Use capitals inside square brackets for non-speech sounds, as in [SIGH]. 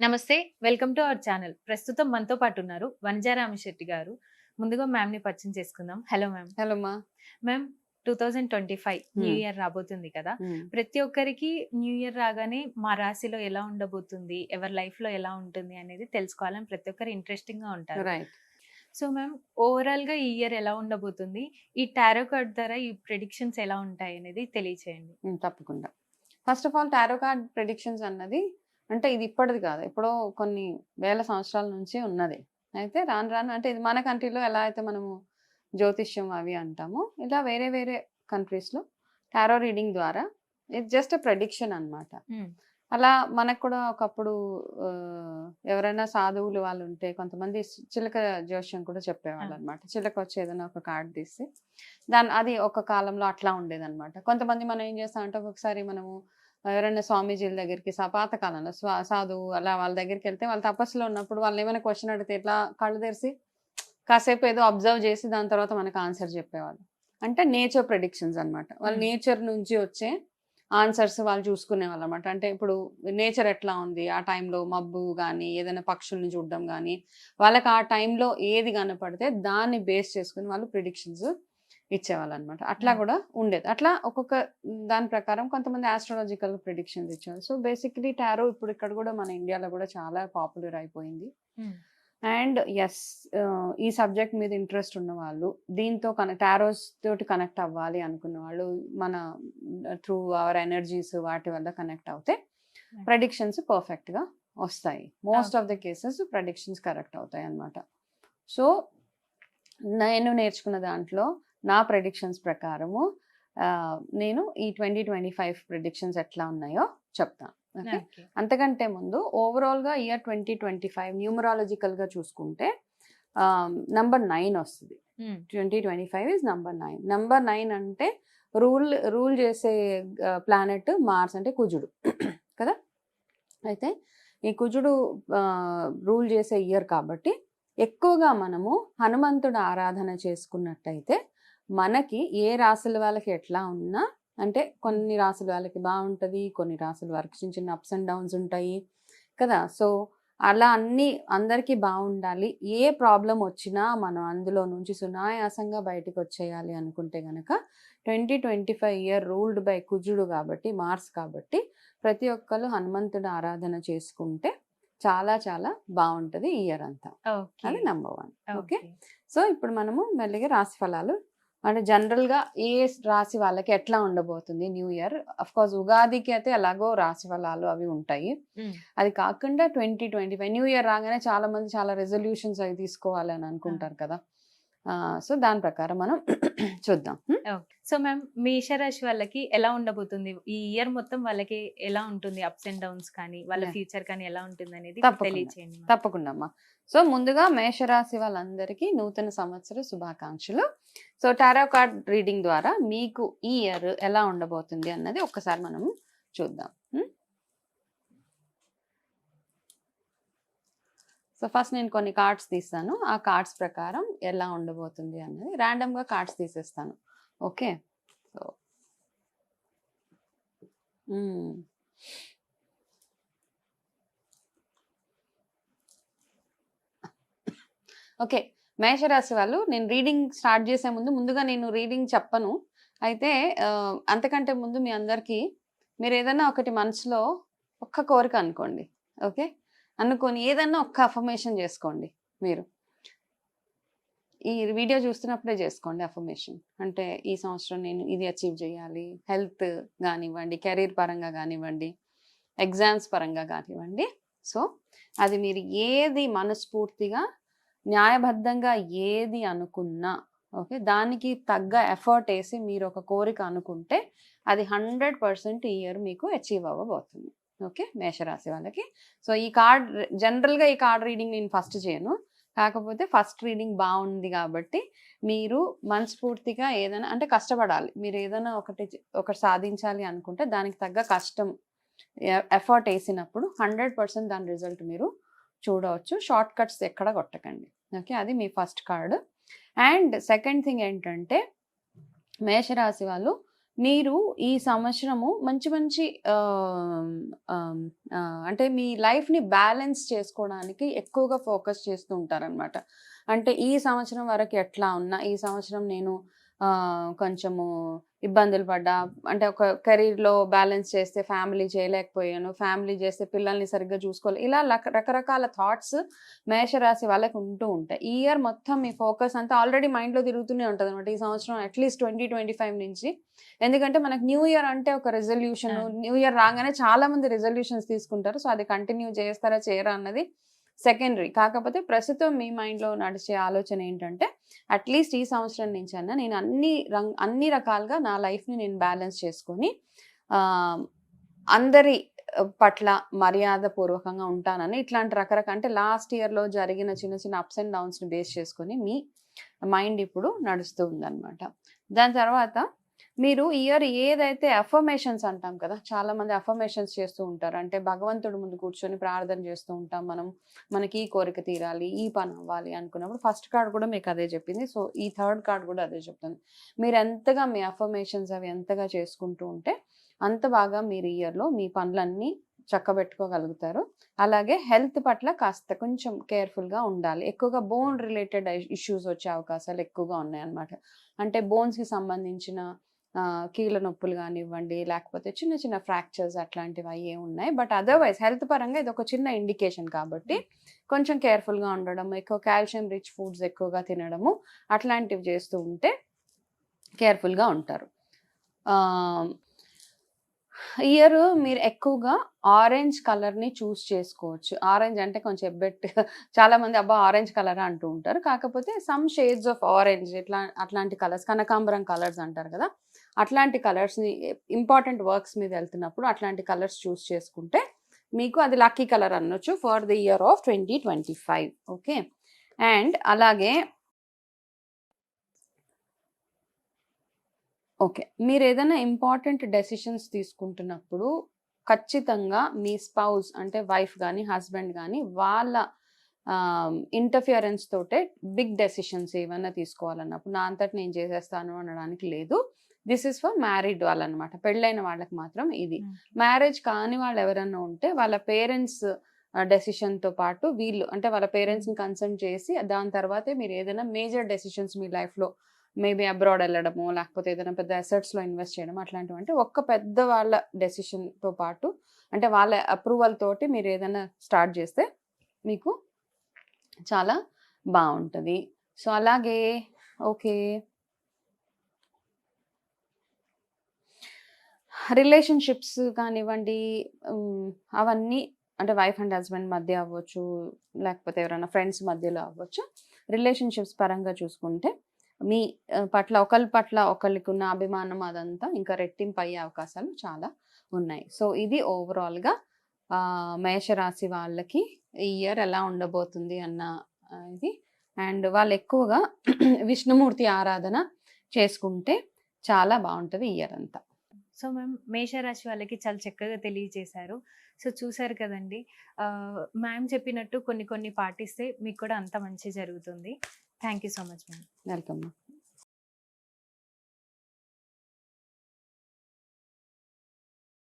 నమస్తే welcome to our channel. ప్రస్తుతం మనతో పాటు ఉన్నారు వనజారామశెట్టి గారు. ముందుగా మ్యామ్ని పరిచయం చేసుకుందాం. హలో మ్యామ్ హలో మా ma'am two thousand twenty five new Hmm. Year రాబోతుంది కదా. ప్రతి ఒక్కరికి న్యూ ఇయర్ రాగానే మా రాశిలో ఎలా ఉండబోతుంది ఎవరి లైఫ్లో ఎలా ఉంటుంది అనేది తెలుసుకోవాలని ప్రతి ఒక్కరు ఇంట్రెస్టింగ్గా ఉంటారు. రైట్ సో మ్యామ్ ఓవరాల్గా ఈ ఇయర్ ఎలా ఉండబోతుంది ఈ టారో కార్డ్ ద్వారా ఈ ప్రెడిక్షన్స్ ఎలా ఉంటాయి అనేది తెలియచేయండి. తప్పకుండా. First of all tarot card predictions అన్నది అంటే ఇది ఇప్పటిది కాదు. ఎప్పుడో కొన్ని వేల సంవత్సరాల నుంచి ఉన్నది. అయితే రాను రాను అంటే ఇది మన కంట్రీలో ఎలా అయితే మనము జ్యోతిష్యం అవి అంటామో ఇలా వేరే వేరే కంట్రీస్లో టారో రీడింగ్ ద్వారా ఇది జస్ట్ ప్రెడిక్షన్ అన్నమాట. Hmm. అలా మనకు కూడా ఒకప్పుడు ఎవరైనా సాధువులు వాళ్ళు ఉంటే కొంతమంది చిలక జోష్యం కూడా చెప్పేవాళ్ళు. అనమాట చిలక వచ్చి ఏదైనా ఒక కార్డ్ తీసి దాని అది ఒక కాలంలో అట్లా ఉండేదన్నమాట. కొంతమంది మనం ఏం చేస్తామంటే ఒక్కొక్కసారి మనము ఎవరైనా స్వామీజీల దగ్గరికి సా- పాత కాలంలో స్వా సాధువు అలా వాళ్ళ దగ్గరికి వెళ్తే వాళ్ళ తపస్సులో ఉన్నప్పుడు వాళ్ళు ఏమైనా క్వశ్చన్ అడిగితే ఇట్లా కళ్ళు తెరిచి కాసేపు ఏదో అబ్జర్వ్ చేసి దాని తర్వాత మనకు ఆన్సర్ చెప్పేవాళ్ళు. అంటే నేచర్ ప్రెడిక్షన్స్ అన్నమాట. వాళ్ళ. నేచర్ నుంచి వచ్చే ఆన్సర్స్ వాళ్ళు చూసుకునే వాళ్ళు అనమాట అంటే ఇప్పుడు నేచర్ ఎట్లా ఉంది? ఆ టైంలో మబ్బు కానీ ఏదైనా పక్షుల్ని చూడడం కానీ వాళ్ళకి ఆ టైంలో ఏది కనపడితే దాన్ని బేస్ చేసుకుని వాళ్ళు ప్రిడిక్షన్స్ ఇచ్చేవాళ్ళు అనమాట అట్లా. కూడా ఉండేది. అట్లా ఒక్కొక్క దాని ప్రకారం కొంతమంది ఆస్ట్రాలజికల్ ప్రిడిక్షన్స్ ఇచ్చారు సో బేసిక్లీ టారో ఇప్పుడు ఇక్కడ కూడా మన ఇండియాలో కూడా చాలా పాపులర్ అయిపోయింది. అండ్ ఎస్ ఈ సబ్జెక్ట్ మీద ఇంట్రెస్ట్ ఉన్న వాళ్ళు దీంతో కనెక్ట్ టారోస్ తోటి కనెక్ట్ అవ్వాలి అనుకున్న వాళ్ళు మన త్రూ అవర్ ఎనర్జీస్ వాటి వల్ల కనెక్ట్ అవుతే ప్రెడిక్షన్స్ పర్ఫెక్ట్గా వస్తాయి. Most of the cases predictions correct అవుతాయి అన్నమాట సో నేను నేర్చుకున్న దాంట్లో నా ప్రెడిక్షన్స్ ప్రకారము నేను ఈ ట్వంటీ ట్వంటీ ఫైవ్ ప్రెడిక్షన్స్ ఎట్లా ఉన్నాయో చెప్తాను. అంతకంటే ముందు ఓవరాల్గా ఇయర్ ట్వంటీ ట్వంటీ ఫైవ్ న్యూమరాలజికల్గా చూసుకుంటే నంబర్ నైన్ వస్తుంది. Twenty twenty five is number nine number nine అంటే రూల్ రూల్ చేసే ప్లానెట్ మార్స్ అంటే కుజుడు కదా అయితే ఈ కుజుడు రూల్ చేసే ఇయర్ కాబట్టి ఎక్కువగా మనము హనుమంతుడు ఆరాధన చేసుకున్నట్టయితే మనకి ఏ రాశుల వాళ్ళకి ఎట్లా ఉన్నా అంటే కొన్ని రాసుల వాళ్ళకి బాగుంటుంది కొన్ని రాసుల వారికి చిన్న చిన్న అప్స్ అండ్ డౌన్స్ ఉంటాయి కదా. సో అలా అన్ని అందరికీ బాగుండాలి. ఏ ప్రాబ్లం వచ్చినా మనం అందులో నుంచి సునాయాసంగా బయటకు వచ్చేయాలి అనుకుంటే గనక twenty twenty five year ruled by కుజుడు కాబట్టి మార్స్ కాబట్టి ప్రతి ఒక్కరు హనుమంతుడు ఆరాధన చేసుకుంటే చాలా చాలా బాగుంటుంది ఈ ఇయర్ అంతా. అది నెంబర్ వన్ ఓకే. సో ఇప్పుడు మనము మెల్లిగా రాశి ఫలాలు అంటే జనరల్గా ఏ రాశి వాళ్ళకి ఎట్లా ఉండబోతుంది న్యూ ఇయర్? అఫ్ కోర్స్ ఉగాదికి అయితే ఎలాగో రాశి ఫలాలు అవి ఉంటాయి. అది కాకుండా twenty twenty five new year రాగానే చాలా మంది చాలా రెజల్యూషన్స్ అవి తీసుకోవాలి అని అనుకుంటారు కదా. సో దాని ప్రకారం మనం [CLEARS THROAT] చూద్దాం. సో మ్యామ్ మేషరాశి వాళ్ళకి ఎలా ఉండబోతుంది? ఈ ఇయర్ మొత్తం వాళ్ళకి ఎలా ఉంటుంది? అప్స్ అండ్ డౌన్స్ కానీ వాళ్ళ. ఫ్యూచర్ కానీ ఎలా ఉంటుంది అనేది. తెలియచేయండి. తప్పకుండా అమ్మా సో ముందుగా మేషరాశి వాళ్ళందరికీ నూతన సంవత్సర శుభాకాంక్షలు. సో టారో కార్డ్ రీడింగ్ ద్వారా మీకు ఈ ఇయర్ ఎలా ఉండబోతుంది అన్నది ఒక్కసారి మనం చూద్దాం. సో ఫస్ట్ నేను కొన్ని కార్డ్స్ తీస్తాను. ఆ కార్డ్స్ ప్రకారం ఎలా ఉండబోతుంది అన్నది ర్యాండమ్గా గా కార్డ్స్ తీసేస్తాను. ఓకే? So okay. మేషరాశి వాళ్ళు నేను రీడింగ్ స్టార్ట్ చేసే ముందు ముందుగా నేను రీడింగ్ చెప్పను. అయితే అంతకంటే ముందు మీ అందరికీ మీరు ఏదైనా ఒకటి మనసులో ఒక్క కోరిక అనుకోండి. ఓకే? అనుకొని ఏదన్నా ఒక్క అఫర్మేషన్ చేసుకోండి మీరు. ఈ వీడియో చూస్తున్నప్పుడే చేసుకోండి అఫర్మేషన్ అంటే ఈ సంవత్సరం నేను ఇది అచీవ్ చేయాలి. హెల్త్ కానివ్వండి కెరీర్ పరంగా కానివ్వండి ఎగ్జామ్స్ పరంగా కానివ్వండి. సో అది మీరు ఏది మనస్ఫూర్తిగా న్యాయబద్ధంగా ఏది అనుకున్నా ఓకే? దానికి తగ్గ ఎఫర్ట్ వేసి మీరు ఒక కోరిక అనుకుంటే అది హండ్రెడ్ పర్సెంట్ ఈ ఇయర్ మీకు అచీవ్ అవ్వబోతుంది. ఓకే? మేషరాశి వాళ్ళకి. సో ఈ కార్డ్ జనరల్గా ఈ కార్డ్ రీడింగ్ నేను ఫస్ట్ చేయను. కాకపోతే ఫస్ట్ రీడింగ్ బాగుంది కాబట్టి మీరు మనస్ఫూర్తిగా ఏదైనా అంటే కష్టపడాలి. మీరు ఏదైనా ఒకటి ఒకటి సాధించాలి అనుకుంటే దానికి తగ్గ కష్టం ఎఫర్ట్ వేసినప్పుడు హండ్రెడ్ పర్సెంట్ దాని రిజల్ట్ మీరు చూడవచ్చు. షార్ట్ కట్స్ ఎక్కడ కొట్టకండి. ఓకే? అది మీ first card. And second thing ఏంటంటే మేషరాశి వాళ్ళు మీరు ఈ సంవత్సరము మంచి మంచి అంటే మీ లైఫ్ని బ్యాలెన్స్ చేసుకోవడానికి ఎక్కువగా ఫోకస్ చేస్తూ ఉంటారనమాట అంటే ఈ సంవత్సరం వరకు ఎట్లా ఉన్నా ఈ సంవత్సరం నేను కొంచెము ఇబ్బందులు పడ్డా అంటే ఒక కెరీర్లో బ్యాలెన్స్ చేస్తే ఫ్యామిలీ చేయలేకపోయాను ఫ్యామిలీ చేస్తే పిల్లల్ని సరిగ్గా చూసుకోవాలి ఇలా రకరకాల థాట్స్ మేషరాశి వాళ్ళకి ఉంటూ ఉంటాయి. ఈ ఇయర్ మొత్తం మీ ఫోకస్ అంతా ఆల్రెడీ మైండ్లో తిరుగుతూనే ఉంటుంది అనమాట ఈ సంవత్సరం అట్లీస్ట్ ట్వంటీ ట్వంటీ ఫైవ్ నుంచి. ఎందుకంటే మనకు న్యూ ఇయర్ అంటే ఒక రెజల్యూషన్. న్యూ ఇయర్ రాగానే చాలా మంది రెజల్యూషన్స్ తీసుకుంటారు. సో అది కంటిన్యూ చేస్తారా చేయరా అన్నది సెకండరీ కాకపోతే ప్రస్తుతం మీ మైండ్లో నడిచే ఆలోచన ఏంటంటే అట్లీస్ట్ ఈ సంవత్సరం నుంచి అన్న నేను అన్ని రంగ్ అన్ని రకాలుగా నా లైఫ్ని నేను బ్యాలెన్స్ చేసుకొని అందరి పట్ల మర్యాద పూర్వకంగా ఉంటానని ఇట్లాంటి రకరకాల అంటే లాస్ట్ ఇయర్లో జరిగిన చిన్న చిన్న అప్స్ అండ్ డౌన్స్ని బేస్ చేసుకొని మీ మైండ్ ఇప్పుడు నడుస్తూ ఉందన్నమాట. దాని తర్వాత మీరు ఇయర్ ఏదైతే అఫర్మేషన్స్ అంటాం కదా చాలా మంది అఫర్మేషన్స్ చేస్తూ ఉంటారు. అంటే భగవంతుడు ముందు కూర్చొని ప్రార్థన చేస్తూ ఉంటాం మనం. మనకి ఈ కోరిక తీరాలి ఈ పని అవ్వాలి అనుకున్నప్పుడు ఫస్ట్ కార్డ్ కూడా మీకు అదే చెప్పింది. సో ఈ థర్డ్ కార్డ్ కూడా అదే చెప్తుంది. మీరు ఎంతగా మీ అఫర్మేషన్స్ అవి ఎంతగా చేసుకుంటూ ఉంటే అంత బాగా మీరు ఇయర్లో మీ పనులన్నీ చక్కబెట్టుకోగలుగుతారు. అలాగే హెల్త్ పట్ల కాస్త కొంచెం కేర్ఫుల్గా ఉండాలి. ఎక్కువగా బోన్ రిలేటెడ్ ఇష్యూస్ వచ్చే అవకాశాలు ఎక్కువగా ఉన్నాయన్నమాట. అంటే బోన్స్కి సంబంధించిన కీళ్ళ నొప్పులు కానివ్వండి లేకపోతే చిన్న చిన్న ఫ్రాక్చర్స్ అట్లాంటివి అయ్యే ఉన్నాయి. బట్ అదర్వైజ్ హెల్త్ పరంగా ఇది ఒక చిన్న ఇండికేషన్ కాబట్టి కొంచెం కేర్ఫుల్గా ఉండడం ఎక్కువ కాల్షియం రిచ్ ఫుడ్స్ ఎక్కువగా తినడము అట్లాంటివి చేస్తూ ఉంటే కేర్ఫుల్గా ఉంటారు. ఇయర్ మీరు ఎక్కువగా ఆరెంజ్ కలర్ని చూస్ చేసుకోవచ్చు. ఆరెంజ్ అంటే కొంచెం ఎబ్బెట్ [LAUGHS] చాలా మంది అబ్బా ఆరెంజ్ కలర్ అంటూ ఉంటారు. కాకపోతే సమ్ షేడ్స్ ఆఫ్ ఆరెంజ్ ఇట్లా అట్లాంటి కలర్స్ కనకాంబరం కలర్స్ అంటారు కదా అట్లాంటి కలర్స్ని ఇంపార్టెంట్ వర్క్స్ మీద వెళ్తున్నప్పుడు అట్లాంటి కలర్స్ చూస్ చేసుకుంటే మీకు అది లక్కీ కలర్ అనొచ్చు for the year of twenty twenty five okay? And అలాగే ఓకే మీరు ఏదైనా ఇంపార్టెంట్ డెసిషన్స్ తీసుకుంటున్నప్పుడు ఖచ్చితంగా మీ స్పౌస్ అంటే వైఫ్ కానీ హస్బెండ్ కానీ వాళ్ళ ఇంటర్ఫియరెన్స్ తోటే బిగ్ డెసిషన్స్ ఏమైనా తీసుకోవాలన్నప్పుడు నా అంతటి నేను చేసేస్తాను అనడానికి లేదు. దిస్ ఇస్ ఫర్ మ్యారీడ్ వాళ్ళనమాట. పెళ్ళైన వాళ్ళకి మాత్రం ఇది. మ్యారేజ్ కాని వాళ్ళు ఎవరైనా ఉంటే వాళ్ళ పేరెంట్స్ డెసిషన్తో పాటు వీళ్ళు అంటే వాళ్ళ పేరెంట్స్ని కన్సల్ట్ చేసి దాని తర్వాతే మీరు ఏదైనా మేజర్ డెసిషన్స్ మీ లైఫ్లో మేబీ అబ్రాడ్ వెళ్ళడము లేకపోతే ఏదైనా పెద్ద అసెట్స్లో ఇన్వెస్ట్ చేయడం అట్లాంటివి అంటే ఒక్క పెద్ద వాళ్ళ డెసిషన్తో పాటు అంటే వాళ్ళ అప్రూవల్ తోటి మీరు ఏదైనా స్టార్ట్ చేస్తే మీకు చాలా బాగుంటుంది. సో అలాగే ఓకే. రిలేషన్షిప్స్ కానివ్వండి అవన్నీ అంటే వైఫ్ అండ్ హస్బెండ్ మధ్య అవ్వచ్చు లేకపోతే ఎవరైనా ఫ్రెండ్స్ మధ్యలో అవ్వచ్చు. రిలేషన్షిప్స్ పరంగా చూసుకుంటే మీ పట్ల ఒకరి పట్ల ఒకరికి ఉన్న అభిమానం అదంతా ఇంకా రెట్టింపు అయ్యే అవకాశాలు చాలా ఉన్నాయి. సో ఇది ఓవరాల్గా మేషరాశి వాళ్ళకి ఈ ఇయర్ ఎలా ఉండబోతుంది అన్న ఇది. అండ్ వాళ్ళు ఎక్కువగా [CLEARS THROAT] విష్ణుమూర్తి ఆరాధన చేసుకుంటే చాలా బాగుంటుంది ఈ ఇయర్ అంతా. సో మ్యామ్ మేషరాశి వాళ్ళకి చాలా చక్కగా తెలియజేశారు. సో చూసారు కదండి. మ్యామ్ చెప్పినట్టు కొన్ని కొన్ని పాటిస్తే మీకు కూడా అంత మంచి జరుగుతుంది. Thank you so much ma'am. Welcome